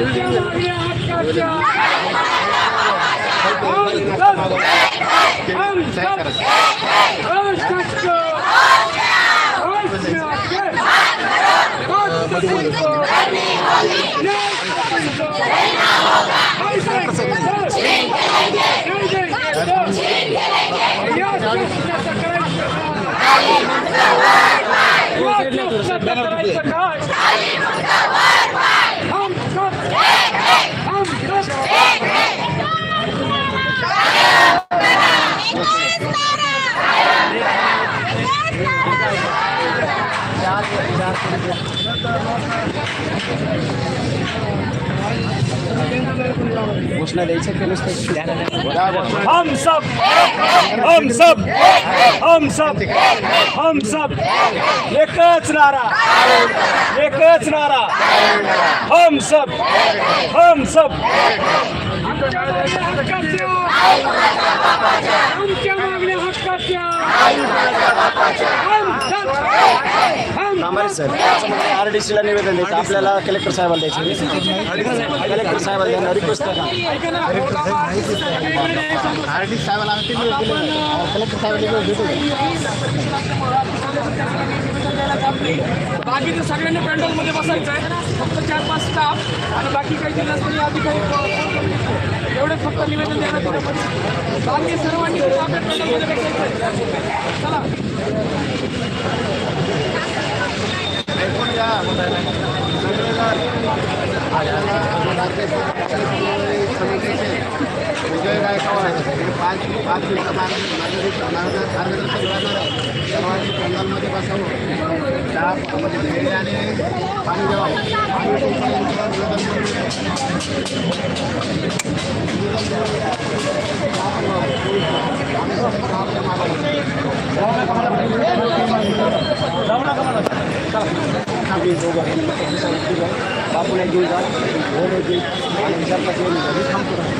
मागण्या हक्काच्या हम सब हम सब राष्ट्राचं हम सब हम सब घोषणा द्यायचं की नुसतं हम सब हम सब हम सब हम सब एकच नारा एकच नारा. हम सब हम सब आमच्या मागण्या हक्काच्या. आर डी सीला निवेदन द्यायचं. आपल्याला कलेक्टर साहेबाला द्यायचं. कलेक्टर साहेबाला द्यायला रिक्वेस्ट करा. आर डी साहेबाला आम्ही तीन करायला दिले नाही. कलेक्टर साहेबाला बाकीचं सगळ्यांनी पॅन्डलमध्ये बसायचं आहे. फक्त चार पाच स्टाफ आणि बाकी काही जिल्हास्तरीय अधिकारी एवढे फक्त निवेदन देण्यात येतं बाकी सर्वांनी आपल्या पॅन्डलमध्ये बसायचं आहे. चला. विजय गायकवाड हे पाच पाच दिवसात मार्गदर्शन सर्वांनी पंगालमध्ये बसावं चहा म्हणजे भेंडे आणि पाणी द्यावं पाणी तोपर्यंत निवेदन आम्ही दोघं बापूला घेऊन जा घोडे घेऊन आणि सरपंच येऊन घरी थांबतो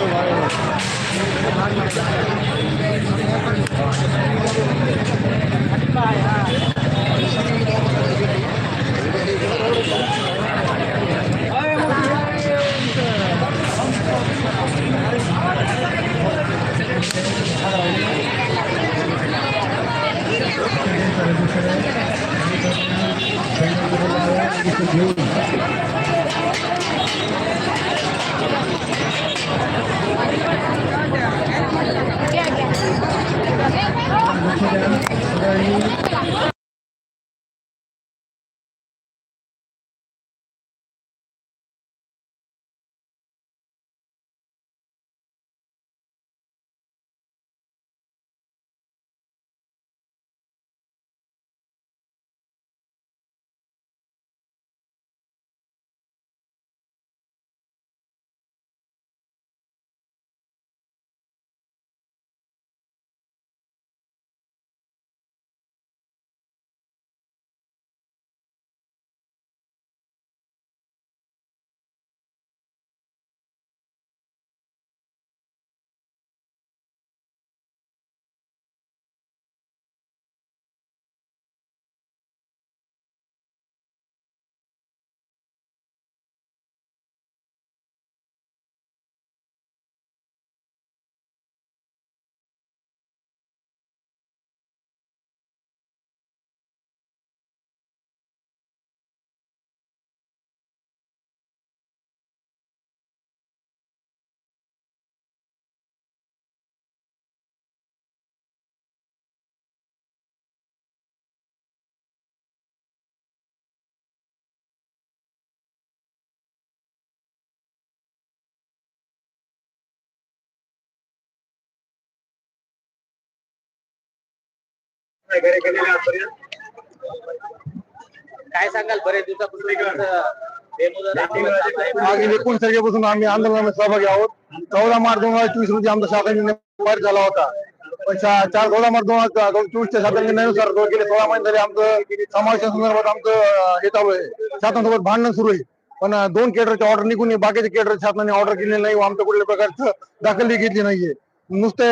Bye. 我的衣服 काय सांगाल बरेच दिवसापासून. मागील एकोणीस तारखेपासून आम्ही आंदोलनात सहभागी आहोत. चौदा मार्च दोन हजार चोवीस रोजी आमचा शासन निर्णय झाला होता. पण चार चौदा मार्च दोन हजार चोवीसच्या शासन निर्णयानुसार गेले सोळा महिने झाले आमचं समावेशासंदर्भात आमचं अं, हे चालू आहे. शासनासोबत भांडण सुरू आहे. पण दोन केडरची ऑर्डर निघून बाकीचे केडर शासनाने ऑर्डर केलेली नाही व आमच्या कुठल्या प्रकारचं दखलही घेतली नाहीये. नुसते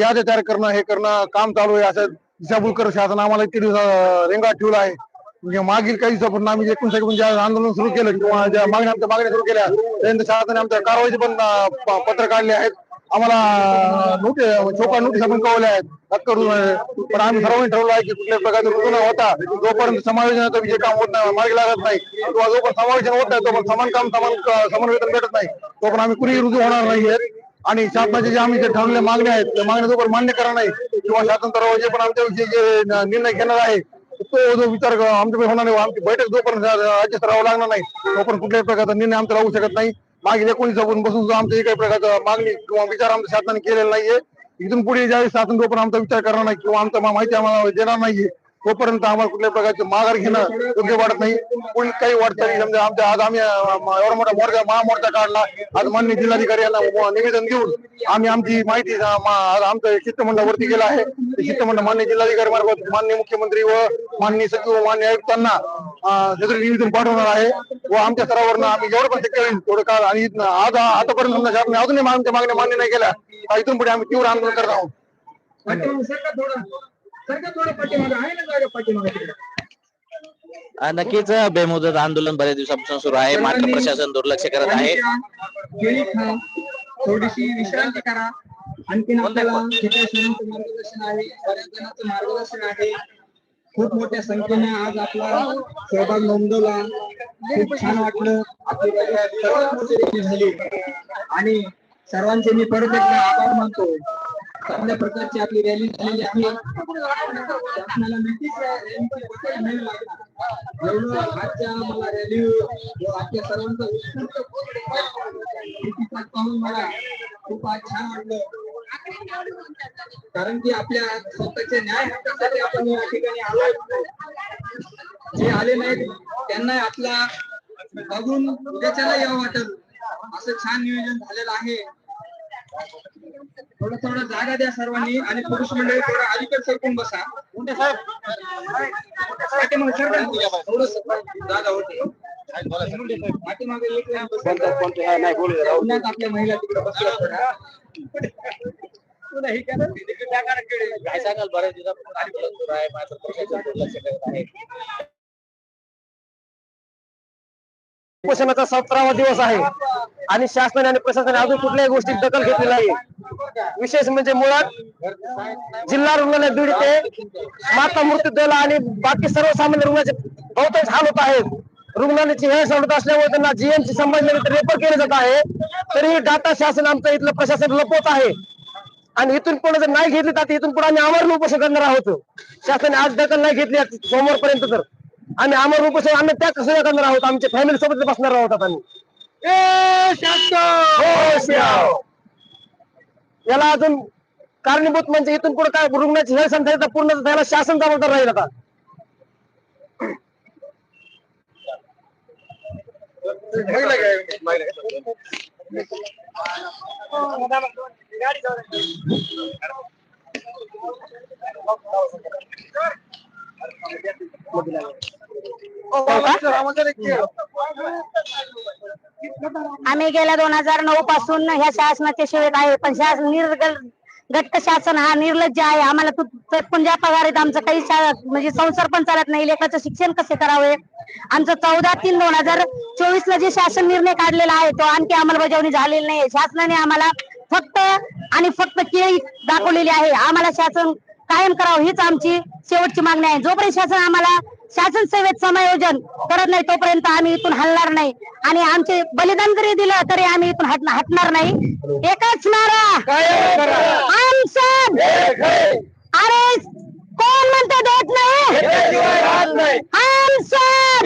याद्या तयार करणं हे करणं काम चालू आहे. असं दिशाभूल शासन आम्हाला इतके दिवस रेंगात ठेवला आहे. म्हणजे मागील काही दिवसापूर्वी आम्ही एकूण ज्या आंदोलन सुरू केलं किंवा ज्या मागण्या आमच्या मागण्या सुरू केल्या त्यानंतर शासनाने आमच्या कारवाईचे पण पत्र काढले आहेत. आम्हाला नोटीस छोटा नोटीस आपण कळवल्या आहेत. करून पण आम्ही सर्वांनी ठरवलं आहे की कुठल्या प्रकारचा रुजू न होता जोपर्यंत समायोजनाचा विजय काम होत नाही मार्गी लागत नाही किंवा जोपर्यंत समायोजन होत नाही तोपर्यंत समान काम समान समान वेतन भेटत नाही तोपर्यंत आम्ही कुणीही रुजू होणार नाही आणि शासनाचे जे आम्ही जे ठरवलेल्या मागण्या आहेत त्या मागण्या जोपर्यंत मान्य करा नाही किंवा शासन स्तरावर जे पण आमच्याविषयी जे निर्णय घेणार आहे तो जो विचार आमच्याकडे होणार नाही आमची बैठक जोपर्यंत राज्य स्तरावर लागणार नाही तोपर्यंत कुठल्याही प्रकारचा निर्णय आमचा लागू शकत नाही. मागील एकोणीस बसून सुद्धा आमच्या काही प्रकारचा मागणी किंवा विचार आमच्या शासनाने केलेला नाहीये. इथून पुढे ज्यावेळी शासन जोपर्यंत आमचा विचार करणार नाही किंवा आमचा माहिती आम्हाला देणार नाहीये तोपर्यंत आम्हाला कुठल्याही प्रकारचे माघार घेणं योग्य वाटत नाही. पुढील काही वाटचाली समजा आमच्या आज आम्ही एवढा मोठा मोर्चा महामोर्चा काढला. आज मान्य जिल्हाधिकारी यांना निवेदन देऊन आम्ही आमची माहिती आमचं शिष्टमंडळावरती गेला आहे. शिष्टमंडळ मान्य जिल्हाधिकारी मार्फत मान्य मुख्यमंत्री व माननीय सचिव व मान्य आयुक्तांना निवेदन पाठवणार आहे व आमच्या स्तरावरनं आम्ही जेवढं पण शक्य होईल थोडं काळ आणि आज आतापर्यंत समजा शासनाने अजूनही आमच्या मागण्या मान्य नाही केल्या इथून पुढे आम्ही तीव्र आंदोलन करत आहोत. पाठीमागं सरका थोडं सरका थोडं पाठीमागं आहे ना जागा पाठीमागं तिकडे? अं, नक्कीच बेमुदत आंदोलन बऱ्याच दिवसापासून सुरू आहे. मात्र प्रशासन दुर्लक्ष करत आहे. केळी खा थोडीशी विश्रांती करा. आणखीन आपल्याला छोट्या सरांचं मार्गदर्शन आहे. बऱ्याच जणांचं मार्गदर्शन आहे. खूप मोठ्या संख्येने आज आपला सहभाग नोंदवला. खूप छान वाटलं. आपली रॅली सर्वात मोठी रॅली झाली. आणि सर्वांचे मी परत एकदा आभार मानतो चांगल्या प्रकारची आपली रॅली झालेली आहे. शासनाला नक्कीच रॅलीची लागणार एवढं आजच्या मला रॅली आजच्या सर्वांचा उत्स्फूर्त पाहून मला खूप आज छान वाटलं. कारण की आपल्या स्वतःच्या न्याय हक्कासाठी आपण या ठिकाणी आलोय. जे आले नाहीत त्यांना आपला बघून उद्याच्याला यावं वाटत. असं छान नियोजन झालेलं आहे. थोडं थोडं जागा द्या सर्वांनी आणि पुरुष मंडळी थोडं अलीकडे सरकून बसा. थोडंसं जागा होती. पाठीमागे एक आपल्या महिला तिकडे बसल्या हे. काय सांगाल? बऱ्याच दिवसापासून आंदोलन सुरू आहे. मात्र प्रशासन दुर्लक्ष करत आहे. उपोषणाचा सतरावा दिवस आहे. आणि शासनाने आणि प्रशासनाने अजून कुठल्याही गोष्टी दखल घेतली नाही. विशेष म्हणजे मुळात जिल्हा रुग्णालय बीड ते माता मृत्यूदल आणि बाकी सर्वसामान्य रुग्णाचे बहुतांश हाल होत आहेत. रुग्णालयाची हे सोडत असल्यामुळे त्यांना जीएमची संबंधित रेफर केले जात आहे. तरीही डाटा शासन आमचं इथलं प्रशासन लपवत आहे. आणि इथून पुढे जर नाही घेतली तर इथून पुढे आम्ही आमरण उपोषण करणार आहोत. शासनाने आज दखल नाही घेतली सोमवारपर्यंत तर. आम्ही आमरण उपोषण आम्ही त्या कसं करणार आहोत आमच्या फॅमिली सोबत बसणार आहोत आम्ही. हो. याला अजून कारणीभूत म्हणजे इथून पुढे काय? रुग्णाची हेळ संख्या पूर्ण त्याला शासन जबाबदार राहील आता. आम्ही गेल्या दोन हजार नऊ पासून ह्या शासनाच्या सेवेत आहे? पण शासन निर्गल घट्ट शासन हा निर्लज्ज आहे. आम्हाला तू चटकून ज्या आमचं काही म्हणजे संसार पण चालत नाही. लेखाचं शिक्षण कसे करावे? आमचं चौदा तीन दोन हजार चोवीस ला जे शासन निर्णय काढलेला आहे तो आणखी अंमलबजावणी झालेली नाही. शासनाने आम्हाला फक्त आणि फक्त केळी दाखवलेली आहे. आम्हाला शासन कायम करावं हीच आमची शेवटची मागणी आहे. जोपर्यंत शासन आम्हाला शासन सेवेत समायोजन करत नाही तोपर्यंत आम्ही इथून हलणार नाही. आणि आमचे बलिदान जरी दिलं तरी आम्ही इथून हट- हटणार नाही. एकच नारा. आमचं अरे कोण म्हणतो देत नाही? आमचं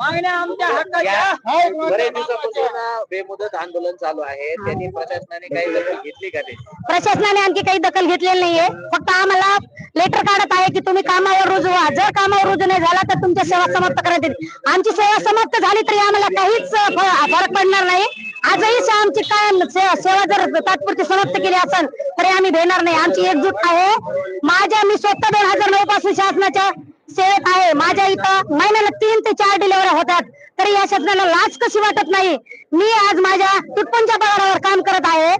मागण्या आमच्या हक्काच्या या बरेच दिवसापासून अं, बेमुदत आंदोलन चालू आहे. त्यांनी प्रशासनाने काही दखल घेतली का ते? प्रशासनाने आणखी काही दखल घेतलेली नाहीये. फक्त आम्हाला लेटर काढत आहे की तुम्ही कामावर रुजू व्हा. जर कामावर रुजू नाही झाला तर तुमच्या सेवा समाप्त करण्यात येईल. आमची सेवा समाप्त झाली तरी आम्हाला काहीच फरक पडणार नाही. आजही आमची कायम से- सेवा जर तात्पुरती समाप्त केली असेल तरी आम्ही भेटणार नाही. आमची एकजूट आहे. माझ्या मी स्वतः दोन हजार नऊ पासून शासनाच्या सेवेत आहे. माझ्या इथं महिन्याला तीन ते चार डिलिव्हरी होतात. तरी या शासनाला लाच कशी वाटत नाही? मी आज माझ्या तुटपुंच्या पगारावर काम करत आहे.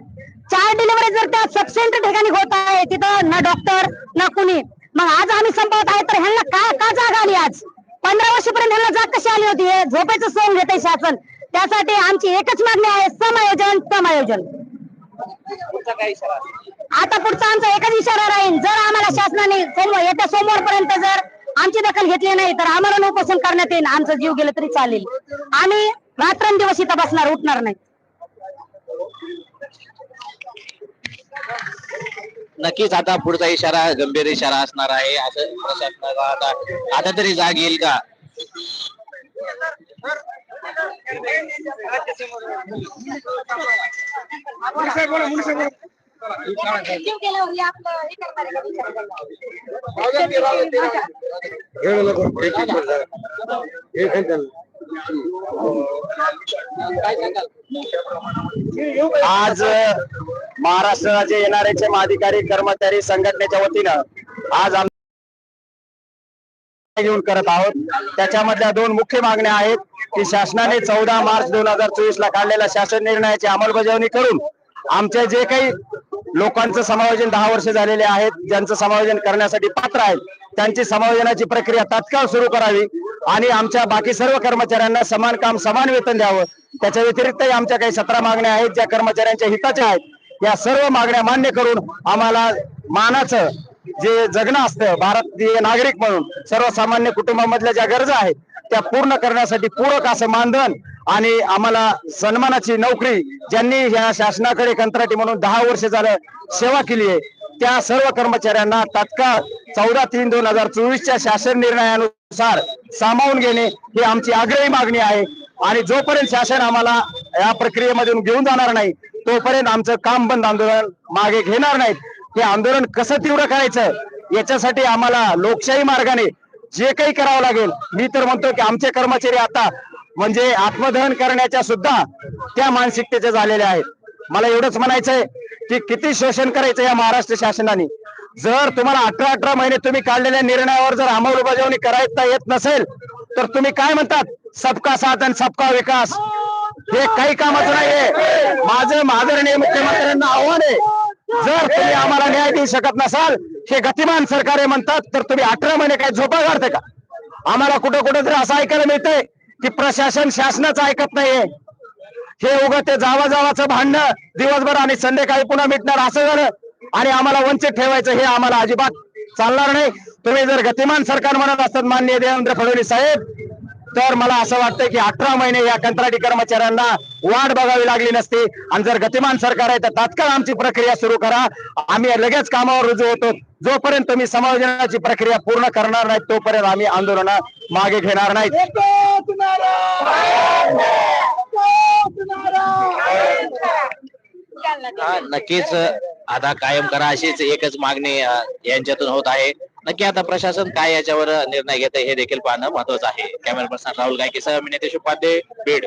चार डिलिव्हरी जर त्या सब सेंटर ठिकाणी होत आहे तिथं ना डॉक्टर ना कुणी. मग आज आम्ही संपवत आहे तर ह्यांना का का जाग आली आज? पंधरा वर्षापर्यंत ह्यांना जाग कशी आली होती? हे झोपेचं सोंग घेते शासन. त्यासाठी आमची एकच मागणी आहे समायोजन समायोजन. आता पुढचा आमचा एकच इशारा राहील. जर आम्हाला शासनाने येत्या सोमवार पर्यंत जर आमची दखल घेतली नाही तर आम्हाला उपोषण करण्यात येईल. आमचा जीव गेला तरी चालेल. आम्ही रात्रंदिवस इथं बसणार उठणार नाही. नक्कीच आता पुढचा इशारा गंभीर इशारा असणार आहे. असं प्रशासनाला आता आता तरी जाग येईल का? बोला. आज महाराष्ट्र राज्य एनआरएचे अधिकारी कर्मचारी संघटनेच्या वतीनं आज आम्ही घेऊन करत आहोत. त्याच्यामधल्या दोन मुख्य मागण्या आहेत की शासनाने चौदा मार्च दोन हजार चोवीस ला काढलेल्या शासन निर्णयाची अंमलबजावणी करून आमच्या जे काही लोकांचं समायोजन दहा वर्ष झालेले आहेत ज्यांचं समायोजन करण्यासाठी पात्र आहेत त्यांची समायोजनाची प्रक्रिया तात्काळ सुरू करावी आणि आमच्या बाकी सर्व कर्मचाऱ्यांना समान काम समान वेतन द्यावं. त्याच्या व्यतिरिक्तही आमच्या काही सतरा मागण्या आहेत ज्या कर्मचाऱ्यांच्या हिताच्या आहेत. या सर्व मागण्या मान्य करून आम्हाला मानाचं जे जगणं असतं भारतीय नागरिक म्हणून सर्वसामान्य कुटुंबामधल्या ज्या गरजा आहेत त्या पूर्ण करण्यासाठी पूरक असं मानधन आणि आम्हाला सन्मानाची नोकरी ज्यांनी या शासनाकडे कंत्राटी म्हणून दहा वर्ष झालं सेवा केली आहे त्या सर्व कर्मचाऱ्यांना तात्काळ चौदा तीन दोन हजार चोवीसच्या शासन निर्णयानुसार सामावून घेणे ही आमची आग्रही मागणी आहे. आणि जोपर्यंत शासन आम्हाला या प्रक्रियेमधून घेऊन जाणार नाही तोपर्यंत आमचं काम बंद आंदोलन मागे घेणार नाहीत. हे आंदोलन कसं तीव्र करायचं याच्यासाठी आम्हाला लोकशाही मार्गाने जे काही करावं लागेल मी तर म्हणतो की आमचे कर्मचारी आता म्हणजे आत्मदहन करण्याच्या सुद्धा त्या मानसिकतेचे झालेल्या आहेत. मला एवढंच म्हणायचंय की किती शोषण करायचं या महाराष्ट्र शासनाने. जर तुम्हाला अठरा अठरा महिने तुम्ही काढलेल्या निर्णयावर जर अंमलबजावणी करायचा येत नसेल तर तुम्ही काय म्हणतात? सबका साथ आणि सबका विकास. हे काही कामाचं नाहीये. माझं आदरणीय मुख्यमंत्र्यांना आव्हान आहे. जर तुम्ही आम्हाला न्याय देऊ शकत नसाल हे गतिमान सरकार म्हणतात तर तुम्ही अठरा महिने काय झोपा काढते का? आम्हाला कुठं कुठं तरी असं ऐकायला मिळतंय की प्रशासन शासनाचं ऐकत नाहीये. हे उगं ते जावा जावाचं भांडणं दिवसभर आणि संध्याकाळी पुन्हा मिटणार असं झालं आणि आम्हाला वंचित ठेवायचं हे आम्हाला अजिबात चालणार नाही. तुम्ही जर गतिमान सरकार म्हणत असतात माननीय देवेंद्र फडणवीस साहेब तर मला असं वाटतं की अठरा महिने या कंत्राटी कर्मचाऱ्यांना वाट बघावी लागली नसती. आणि जर गतिमान सरकार आहे तर तात्काळ आमची प्रक्रिया सुरू करा. आम्ही लगेच कामावर रुजू होतो. जोपर्यंत तुम्ही समायोजनाची प्रक्रिया पूर्ण करणार नाहीत तोपर्यंत आम्ही आंदोलन मागे घेणार नाहीत. नक्कीच आता कायम करा अशीच एकच मागणी यांच्यातून होत आहे. नक्की आता प्रशासन काय याच्यावर निर्णय घेत हे देखील पाहणं महत्वाचं आहे. कॅमेरा पर्सन राहुल गायकीसह मी नितेश उपाध्ये बीड.